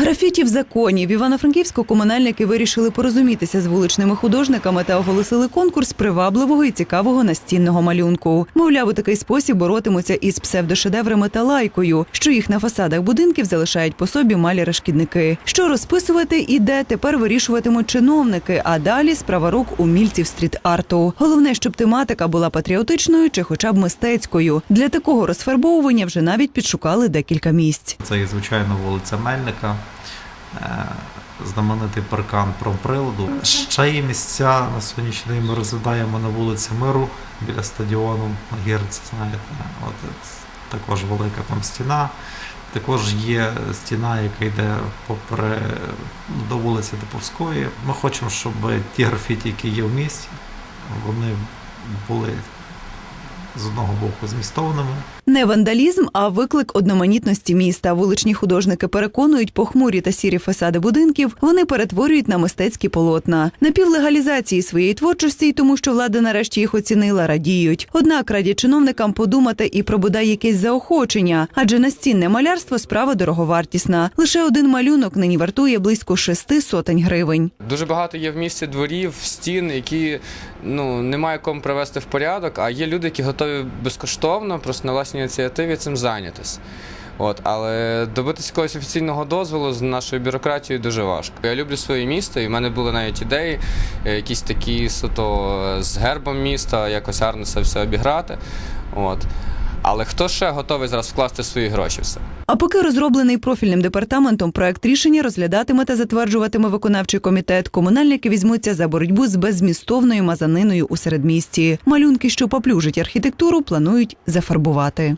Графіті в законі в Івано-Франківську комунальники вирішили порозумітися з вуличними художниками та оголосили конкурс привабливого і цікавого настінного малюнку. Мовляв, у такий спосіб боротимуться із псевдошедеврами та лайкою, що їх на фасадах будинків залишають по собі маляри-шкідники. Що розписувати і де тепер вирішуватимуть чиновники, а далі справа рук умільців стріт-арту. Головне, щоб тематика була патріотичною чи хоча б мистецькою. Для такого розфарбовування вже навіть підшукали декілька місць. Це і звичайно вулиця Мельника, знаменитий паркан промприладу. Ще є місця на сьогоднішній день ми розглядаємо на вулиці Миру біля стадіону Гірці, знаєте. От, е, також велика там стіна. Також є стіна, яка йде попри до вулиці Деповської. Ми хочемо, щоб ті графіті, які є в місті, вони були з одного боку змістовними, Не вандалізм, а виклик одноманітності міста. Вуличні художники переконують, похмурі та сірі фасади будинків вони перетворюють на мистецькі полотна. Напівлегалізації своєї творчості, й тому що влада нарешті їх оцінила, радіють. Однак радять чиновникам подумати і про бодай якесь заохочення, адже настінне малярство справа дороговартісна. Лише один малюнок нині вартує близько шести сотень гривень. Дуже багато є в місті дворів, стін, які ну немає кому привести в порядок, а є люди, які готові безкоштовно, просто на власній ініціативі цим зайнятися. От, але добитися якогось офіційного дозволу з нашою бюрократією дуже важко. Я люблю своє місто, і в мене були навіть ідеї, е, якісь такі суто з гербом міста, якось гарно це все обіграти. От. Але хто ще готовий зараз вкласти свої гроші в це? А поки розроблений профільним департаментом проект рішення розглядатиме та затверджуватиме виконавчий комітет, комунальники візьмуться за боротьбу з беззмістовною мазаниною у середмісті. Малюнки, що поплюжать архітектуру, планують зафарбувати.